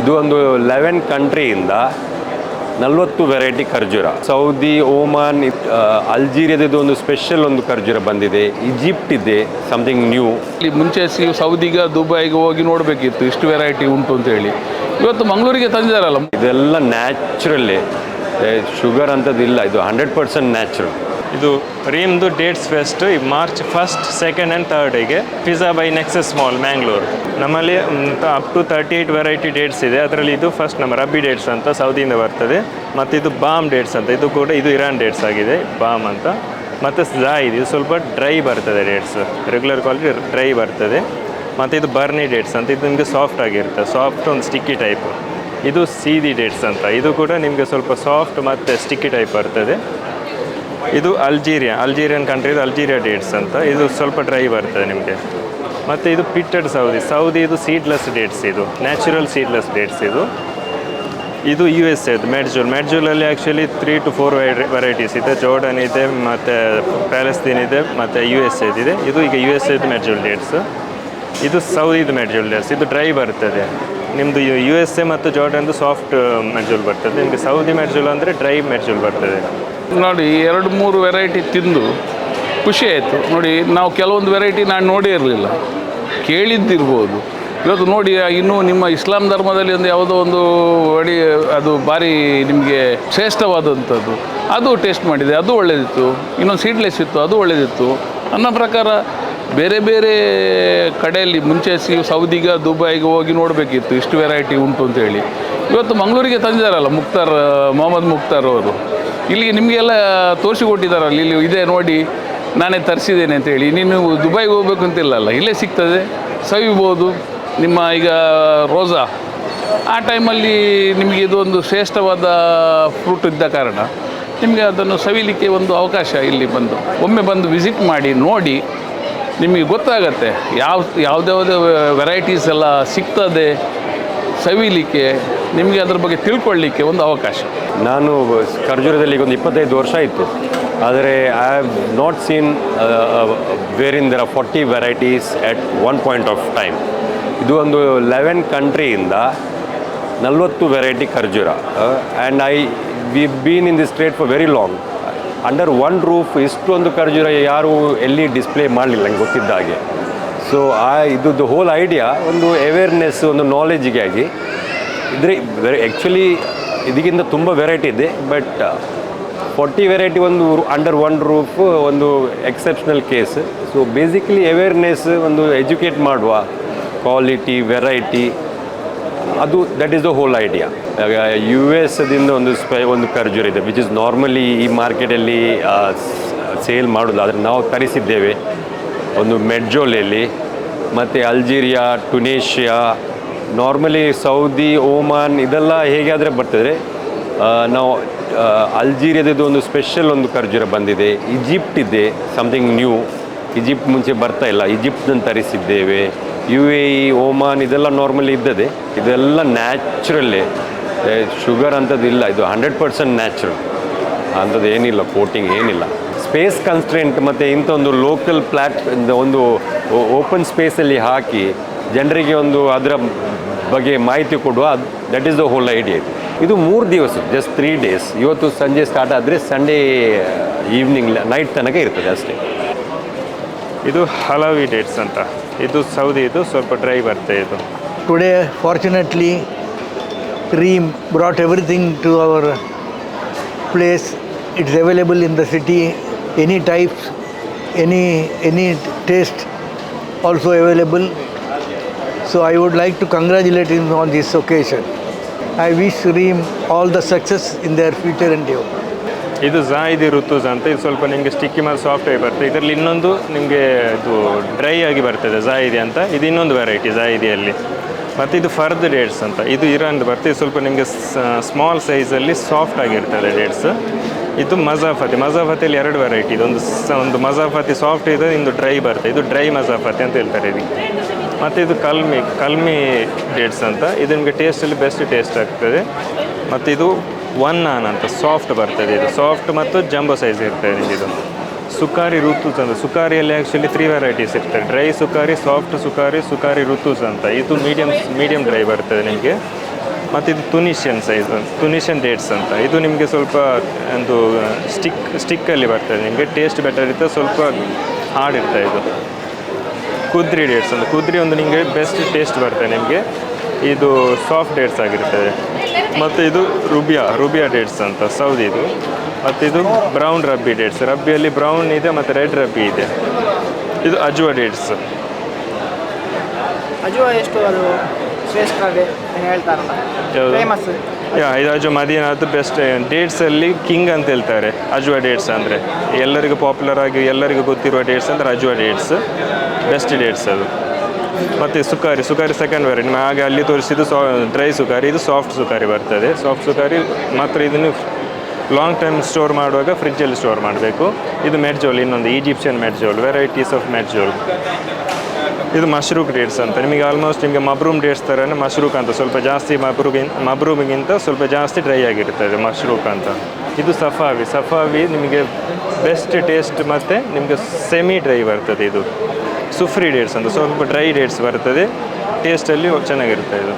ಇದು ಒಂದು ಲೆವೆನ್ ಕಂಟ್ರಿಯಿಂದ ನಲವತ್ತು ವೆರೈಟಿ ಖರ್ಜೂರ. ಸೌದಿ ಓಮಾನ್ ಅಲ್ಜೀರಿಯಾದ ಒಂದು ಸ್ಪೆಷಲ್ ಒಂದು ಖರ್ಜೂರ ಬಂದಿದೆ. ಈಜಿಪ್ಟ್ ಇದೆ ಸಮಥಿಂಗ್ ನ್ಯೂ ಇಲ್ಲಿ ಮುಂಚೆ ಸೌದಿಗೆ ದುಬೈಗೆ ಹೋಗಿ ನೋಡಬೇಕಿತ್ತು ಇಷ್ಟು ವೆರೈಟಿ ಉಂಟು ಅಂತ ಹೇಳಿ. ಇವತ್ತು ಮಂಗಳೂರಿಗೆ ತಂದಿದ್ದಾರಲ್ಲ? ಇದೆಲ್ಲ ನ್ಯಾಚುರಲ್ಲೇ ಶುಗರ್ ಅಂಥದ್ದಿಲ್ಲ ಇದು ಹಂಡ್ರೆಡ್ ಪರ್ಸೆಂಟ್ ನ್ಯಾಚುರಲ್ ಇದು ರೀಮ್ದು dates fest March first second and ಥರ್ಡಿಗೆ pizza by Nexus mall Mangalore ನಮ್ಮಲ್ಲಿ up to thirty eight variety dates ಇದೆ. ಅದರಲ್ಲಿ ಇದು ಫಸ್ಟ್ ನಮ್ಮ ರಬ್ಬಿ ಡೇಟ್ಸ್ ಅಂತ ಸೌದಿಯಿಂದ ಬರ್ತದೆ. ಮತ್ತು ಇದು ಬಾಮ್ ಡೇಟ್ಸ್ ಅಂತ, ಇದು ಕೂಡ, ಇದು ಇರಾನ್ ಡೇಟ್ಸ್ ಆಗಿದೆ ಬಾಮ್ ಅಂತ. ಮತ್ತು ಜಾಯಿದ್ ಇದು ಸ್ವಲ್ಪ ಡ್ರೈ ಬರ್ತದೆ ಡೇಟ್ಸ್ ರೆಗ್ಯುಲರ್ ಕ್ವಾಲಿಟಿ ಡ್ರೈ ಬರ್ತದೆ. ಮತ್ತು ಇದು ಬರ್ನಿ ಡೇಟ್ಸ್ ಅಂತ, ಇದು ನಿಮಗೆ ಸಾಫ್ಟ್ ಆಗಿರುತ್ತೆ. ಸಾಫ್ಟ್ ಒಂದು ಸ್ಟಿಕ್ಕಿ ಟೈಪ್ ಇದು ಸೀದಿ ಡೇಟ್ಸ್ ಅಂತ. ಇದು ಕೂಡ ನಿಮಗೆ ಸ್ವಲ್ಪ ಸಾಫ್ಟ್ ಮತ್ತು ಸ್ಟಿಕ್ಕಿ ಟೈಪ್ ಬರ್ತದೆ. ಇದು ಅಲ್ಜೀರಿಯಾ ಅಲ್ಜೀರಿಯನ್ ಕಂಟ್ರಿದು ಅಲ್ಜೀರಿಯಾ ಡೇಟ್ಸ್ ಅಂತ. ಇದು ಸ್ವಲ್ಪ ಡ್ರೈ ಬರ್ತದೆ ನಿಮಗೆ. ಮತ್ತು ಇದು ಪಿಟ್ಟೆಡ್ ಸೌದಿ ಸೌದಿ ಇದು ಸೀಡ್ಲೆಸ್ ಡೇಟ್ಸ್ ಇದು. ನ್ಯಾಚುರಲ್ ಸೀಡ್ಲೆಸ್ ಡೇಟ್ಸ್ ಇದು. ಇದು ಯು ಎಸ್ ಎದು Medjool ಮೆಡ್ಜೂಲಲ್ಲಿ actually three two four varieties ಇದೆ. ಜೋರ್ಡನ್ ಇದೆ, ಮತ್ತು ಪ್ಯಾಲೆಸ್ತೀನ್ ಇದೆ, ಮತ್ತು ಯು ಎಸ್ ಇದೆ. ಇದು ಈಗ ಯು ಎಸ್ ಎದು ಮೆಡ್ಜೂಲ್ ಡೇಟ್ಸ್ ಇದು ಸೌದಿದು ಮೆಡ್ಜೂಲ್ ಡೇಟ್ಸ್ ಇದು ಡ್ರೈ ಬರ್ತದೆ. ನಿಮ್ಮದು ಯು ಎಸ್ ಎ ಮತ್ತು ಜೋರ್ಡನ್ದು ಸಾಫ್ಟ್ ಮೆಡ್ಜೂಲ್ ಬರ್ತದೆ. ನಿಮಗೆ ಸೌದಿ ಮೆಡ್ಜೂಲ್ ಅಂದರೆ ಡ್ರೈ ಮೆಡ್ಜೂಲ್ ಬರ್ತದೆ. ನೋಡಿ, ಎರಡು, ಮೂರು ವೆರೈಟಿ ತಿಂದು ಖುಷಿ ಆಯಿತು. ನೋಡಿ, ನಾವು ಕೆಲವೊಂದು ವೆರೈಟಿ ನಾನು ನೋಡೇ ಇರಲಿಲ್ಲ. ಕೇಳಿದ್ದಿರ್ಬೋದು. ಇವತ್ತು ನೋಡಿ ಇನ್ನೂ ನಿಮ್ಮ ಇಸ್ಲಾಂ ಧರ್ಮದಲ್ಲಿ ಒಂದು ಯಾವುದೋ ಒಂದು ಅಡಿ ಅದು ಭಾರಿ ನಿಮಗೆ ಶ್ರೇಷ್ಠವಾದಂಥದ್ದು. ಅದು ಟೇಸ್ಟ್ ಮಾಡಿದೆ, ಅದು ಒಳ್ಳೆಯದಿತ್ತು ಇನ್ನೊಂದು ಸೀಡ್ಲೆಸ್ ಇತ್ತು, ಅದು ಒಳ್ಳೆಯದಿತ್ತು ನನ್ನ ಪ್ರಕಾರ ಬೇರೆ ಬೇರೆ ಕಡೆಯಲ್ಲಿ ಮುಂಚೆ ಸಿ ಸೌದಿಗೆ, ದುಬೈಗೆ ಹೋಗಿ ನೋಡಬೇಕಿತ್ತು. ಇಷ್ಟು ವೆರೈಟಿ ಉಂಟು ಅಂತೇಳಿ ಇವತ್ತು ಮಂಗಳೂರಿಗೆ ತಂದಿದ್ದಾರಲ್ಲ ಮುಕ್ತಾರ್ ಮೊಹಮ್ಮದ್ ಮುಕ್ತಾರ್ ಅವರು. ಇಲ್ಲಿಗೆ ನಿಮಗೆಲ್ಲ ತೋರಿಸಿಕೊಟ್ಟಿದ್ದಾರಲ್ಲ ಇಲ್ಲಿ ಇದೆ ನೋಡಿ, ನಾನೇ ತರಿಸಿದ್ದೇನೆ ಅಂತೇಳಿ ನೀನು ದುಬೈಗೆ ಹೋಗ್ಬೇಕು ಅಂತಿಲ್ಲಲ್ಲ ಇಲ್ಲೇ ಸಿಗ್ತದೆ. ಸವಿಬೋದು ನಿಮ್ಮ ಈಗ ರೋಸಾ ಆ ಟೈಮಲ್ಲಿ ನಿಮಗೆ ಇದು ಒಂದು ಶ್ರೇಷ್ಠವಾದ ಫ್ರೂಟ್ ಇದ್ದ ಕಾರಣ, ನಿಮಗೆ ಅದನ್ನು ಸವಿಲಿಕ್ಕೆ ಒಂದು ಅವಕಾಶ ಇಲ್ಲಿ ಬಂದು, ಒಮ್ಮೆ ಬಂದು ವಿಸಿಟ್ ಮಾಡಿ, ನೋಡಿ, ನಿಮಗೆ ಗೊತ್ತಾಗತ್ತೆ, ಯಾವ, ಯಾವುದ್ಯಾವುದೇ ವೆರೈಟೀಸ್ ಎಲ್ಲ ಸಿಗ್ತದೆ ಸವಿಲಿಕ್ಕೆ ನಿಮಗೆ ಅದ್ರ ಬಗ್ಗೆ ತಿಳ್ಕೊಳ್ಳಿಕ್ಕೆ ಒಂದು ಅವಕಾಶ. ನಾನು ಖರ್ಜೂರದಲ್ಲಿ ಒಂದು ಇಪ್ಪತ್ತೈದು ವರ್ಷ ಇತ್ತು ಆದರೆ I have not seen where in there forty varieties at one point of time ಇದು ಒಂದು ಲೆವೆನ್ ಕಂಟ್ರಿಯಿಂದ ನಲವತ್ತು ವೆರೈಟಿ ಖರ್ಜೂರ. And I've been in this state for very long under one roof ಇಷ್ಟೊಂದು ಖರ್ಜೂರ ಯಾರು ಎಲ್ಲಿ ಡಿಸ್ಪ್ಲೇ ಮಾಡಲಿಲ್ಲ, ನಂಗೆ ಗೊತ್ತಿದ್ದ ಹಾಗೆ. ಸೊ ಆ ಇದು ಹೋಲ್ ಐಡಿಯಾ ಒಂದು ಅವೇರ್ನೆಸ್ ಒಂದು ನಾಲೆಜ್ಗೆ ಆಗಿ ವೆರಿ ಆ್ಯಕ್ಚುಲಿ ಇದಕ್ಕಿಂತ ತುಂಬ ವೆರೈಟಿ ಇದೆ ಬಟ್ ಫಾರ್ಟಿ ವೆರೈಟಿ ಒಂದು ಅಂಡರ್ ಒನ್ ರೂಫ್ ಒಂದು exceptional case so basically awareness ಒಂದು ಎಜುಕೇಟ್ ಮಾಡುವ ಕ್ವಾಲಿಟಿ ವೆರೈಟಿ ಅದು that is the whole idea U S ದಿಂದ ಒಂದು ಸ್ಪೈ ಒಂದು ಖರ್ಜೂರ ಇದೆ ವಿಚ್ ಇಸ್ ನಾರ್ಮಲಿ ಈ ಮಾರ್ಕೆಟಲ್ಲಿ ಸೇಲ್ ಮಾಡೋದು. ಆದರೆ ನಾವು ತರಿಸಿದ್ದೇವೆ, ಒಂದು ಮೆಡ್ಜೋಲೆಯಲ್ಲಿ ಮತ್ತು Algeria Tunisia normally Saudi Oman ಇದೆಲ್ಲ ಹೇಗಾದರೆ ಬರ್ತದೆ ನಾವು ಅಲ್ಜೀರಿಯಾದದ್ದು ಒಂದು ಸ್ಪೆಷಲ್ ಒಂದು ಖರ್ಜೂರ ಬಂದಿದೆ. ಈಜಿಪ್ಟ್ ಇದೆ ಸಮಥಿಂಗ್ ನ್ಯೂ ಈಜಿಪ್ಟ್ ಮುಂಚೆ ಬರ್ತಾ ಇಲ್ಲ. ಈಜಿಪ್ಟ್ನ ತರಿಸಿದ್ದೇವೆ. ಯು ಎ ಇ ಓಮಾನ್ ಇದೆಲ್ಲ ನಾರ್ಮಲಿ ಇದ್ದದೆ ಇದೆಲ್ಲ ನ್ಯಾಚುರಲ್ಲೇ ಶುಗರ್ ಅಂಥದ್ದಿಲ್ಲ ಇದು ಹಂಡ್ರೆಡ್ ಪರ್ಸೆಂಟ್ ನ್ಯಾಚುರಲ್ ಅಂಥದ್ದು ಏನಿಲ್ಲ ಕೋಟಿಂಗ್ ಏನಿಲ್ಲ. ಸ್ಪೇಸ್ ಕನ್ಸ್ಟ್ರೆಂಟ್ ಮತ್ತು ಇಂಥ ಒಂದು ಲೋಕಲ್ ಪ್ಲ್ಯಾಟ್ ಒಂದು ಓಪನ್ ಸ್ಪೇಸಲ್ಲಿ ಹಾಕಿ ಜನರಿಗೆ ಒಂದು ಅದರ ಬಗ್ಗೆ ಮಾಹಿತಿ ಕೊಡುವ that is the whole idea ಇದು. ಇದು ಮೂರು ದಿವಸ ಜಸ್ಟ್ ತ್ರೀ ಡೇಸ್ ಇವತ್ತು ಸಂಜೆ ಸ್ಟಾರ್ಟ್ ಆದರೆ ಸಂಡೇ ಈವ್ನಿಂಗ್ ನೈಟ್ ತನಕ ಇರ್ತದೆ ಅಷ್ಟೇ. ಇದು ಹಲವಿ ಡೇಟ್ಸ್ ಅಂತ. ಇದು ಸೌದಿ ಇದು ಸ್ವಲ್ಪ ಡ್ರೈ ಬರ್ತದೆ ಇದು. Today fortunately cream brought everything to our place it's available in the city any types any any taste also available. So, I would like to congratulate him on this occasion. I wish Reem all the success in their future endeavor. ಇದು ಝಾ ಇದು ಋತುಜ ಅಂತ. ಇದು ಸ್ವಲ್ಪ ನಿಮಗೆ sticky ಮೇಲೆ soft ಆಗಿ ಬರ್ತದೆ. ಇದರಲ್ಲಿ ಇನ್ನೊಂದು ನಿಮಗೆ ಇದು ಡ್ರೈ ಆಗಿ ಬರ್ತದೆ ಜಾಯಿದಿ ಅಂತ. ಇದು ಇನ್ನೊಂದು ವೆರೈಟಿ ಜಾಯಿದಿಯಲ್ಲಿ ಮತ್ತು ಇದು ಫರ್ದ್ ಡೇಟ್ಸ್ ಅಂತ. ಇದು ಇರಾನ್ದು ಬರ್ತದೆ. ಸ್ವಲ್ಪ ನಿಮಗೆ ಸ್ಮಾಲ್ ಸೈಜಲ್ಲಿ ಸಾಫ್ಟ್ ಆಗಿರ್ತದೆ ಡೇಟ್ಸ್ ಇದು ಮಜಾಫತಿ ಮಜಾಫತಿಯಲ್ಲಿ ಎರಡು ವೆರೈಟಿ ಇದು ಒಂದು ಒಂದು ಮಜಾಫತಿ ಸಾಫ್ಟ್ ಇದೆ ಇಂದು ಡ್ರೈ ಬರ್ತದೆ. ಇದು ಡ್ರೈ ಮಜಾಫತಿ ಅಂತ ಹೇಳ್ತಾರೆ ಇದಕ್ಕೆ. ಮತ್ತು ಇದು ಕಲ್ಮಿ ಕಲ್ಮಿ ಡೇಟ್ಸ್ ಅಂತ. ಇದು ನಿಮಗೆ ಟೇಸ್ಟಲ್ಲಿ ಬೆಸ್ಟ್ ಟೇಸ್ಟ್ ಆಗ್ತದೆ. ಮತ್ತು ಇದು ಒನ್ ನಾನ್ ಅಂತ ಸಾಫ್ಟ್ ಬರ್ತದೆ ಇದು. ಸಾಫ್ಟ್ ಮತ್ತು ಜಂಬೋ ಸೈಜ್ ಇರ್ತದೆ ನಿಮಗೆ ಇದು. ಸುಕಾರಿ ಋತುಸ್ ಅಂತ. ಸುಕಾರಿಯಲ್ಲಿ ಆ್ಯಕ್ಚುಲಿ ತ್ರೀ ವೆರೈಟೀಸ್ ಇರ್ತದೆ. Dry Sukkari soft Sukkari Sukkari ಋತುಸ್ ಅಂತ. ಇದು ಮೀಡಿಯಮ್ ಮೀಡಿಯಮ್ ಡ್ರೈ ಬರ್ತದೆ ನಿಮಗೆ. ಮತ್ತು ಇದು ತುನಿಷಿಯನ್ ಸೈಜ್ ತುನಿಷಿಯನ್ ಡೇಟ್ಸ್ ಅಂತ. ಇದು ನಿಮಗೆ ಸ್ವಲ್ಪ ಒಂದು ಸ್ಟಿಕ್ ಸ್ಟಿಕ್ಕಲ್ಲಿ ಬರ್ತದೆ. ನಿಮಗೆ ಟೇಸ್ಟ್ ಬೆಟರ್ ಇರ್ತದೆ ಸ್ವಲ್ಪ ಹಾರ್ಡ್ ಇರ್ತದೆ ಇದು. ಕುದ್ರಿ ಡೇಟ್ಸ್ ಅಂತ ಕುದ್ರಿ ಒಂದು ನಿಮಗೆ ಬೆಸ್ಟ್ ಟೇಸ್ಟ್ ಬರ್ತದೆ ನಿಮಗೆ. ಇದು ಸಾಫ್ಟ್ ಡೇಟ್ಸ್ ಆಗಿರ್ತದೆ ಮತ್ತು ಇದು ರುಬಿಯಾ ರುಬಿಯಾ ಡೇಟ್ಸ್ ಅಂತ ಸೌದಿ ಇದು. ಮತ್ತು ಇದು ಬ್ರೌನ್ ರಬ್ಬಿ ಡೇಟ್ಸ್ ರಬ್ಬಿಯಲ್ಲಿ ಬ್ರೌನ್ ಇದೆ ಮತ್ತು ರೆಡ್ ರಬ್ಬಿ ಇದೆ. ಇದು ಅಜುವ ಡೇಟ್ಸ್ ಅಜುವ ಎಷ್ಟು ಅದು ಶ್ರೇಷ್ಠ ಹೇಳ್ತಾರಲ್ಲ. ಫೇಮಸ್ ಯಾ, ಇದು ಅಜು ಅದು ಬೆಸ್ಟ್ ಡೇಟ್ಸಲ್ಲಿ ಕಿಂಗ್ ಅಂತ ಹೇಳ್ತಾರೆ ಅಜ್ವಾ ಡೇಟ್ಸ್ ಅಂದರೆ. ಎಲ್ಲರಿಗೂ ಪಾಪ್ಯುಲರ್ ಆಗಿ ಎಲ್ಲರಿಗೂ ಗೊತ್ತಿರುವ ಡೇಟ್ಸ್ ಅಂದರೆ ಅಜ್ವಾ ಡೇಟ್ಸ್ ಬೆಸ್ಟ್ ಡೇಟ್ಸ್ ಅದು. ಮತ್ತು ಸುಕಾರಿ ಸುಕಾರಿ ಸೆಕೆಂಡ್ ವೆರೈಟಿ ನಿಮ್ಮ ಹಾಗೆ ಅಲ್ಲಿ ತೋರಿಸಿದ್ದು ಸಾ ಡ್ರೈ ಸುಕಾರಿ, ಇದು ಸಾಫ್ಟ್ ಸುಕಾರಿ ಬರ್ತದೆ. ಸಾಫ್ಟ್ ಸುಕಾರಿ ಮಾತ್ರ ಇದನ್ನು ಲಾಂಗ್ ಟೈಮ್ ಸ್ಟೋರ್ ಮಾಡುವಾಗ ಫ್ರಿಜ್ಜಲ್ಲಿ ಸ್ಟೋರ್ ಮಾಡಬೇಕು. ಇದು ಮೆಡ್ಜೋಲ್ ಇನ್ನೊಂದು Egyptian Medjool varieties of Medjool ಇದು ಮಶ್ರೂಕ್ ಡೇಟ್ಸ್ ಅಂತ. ನಿಮಗೆ ಆಲ್ಮೋಸ್ಟ್ ನಿಮಗೆ ಮಬ್ರೂಮ್ ಡೇಟ್ಸ್ ಥರನೇ ಮಶ್ರೂಕ್ ಅಂತ. ಸ್ವಲ್ಪ ಜಾಸ್ತಿ ಮಬ್ರೂಗಿನ್ ಮಬ್ರೂಮಿಗಿಂತ ಸ್ವಲ್ಪ ಜಾಸ್ತಿ ಡ್ರೈ ಆಗಿರ್ತದೆ ಮಶ್ರೂಕ್ ಅಂತ. ಇದು ಸಫಾವಿ. ಸಫಾವಿ ನಿಮಗೆ ಬೆಸ್ಟ್ ಟೇಸ್ಟ್ ಮತ್ತು ನಿಮಗೆ ಸೆಮಿ ಡ್ರೈ ಬರ್ತದೆ ಇದು. ಸುಫ್ರಿ ಡೇಟ್ಸ್ ಅಂತ. ಸ್ವಲ್ಪ ಡ್ರೈ ಡೇಟ್ಸ್ ಬರ್ತದೆ. ಟೇಸ್ಟಲ್ಲಿ ಚೆನ್ನಾಗಿರುತ್ತೆ ಇದು.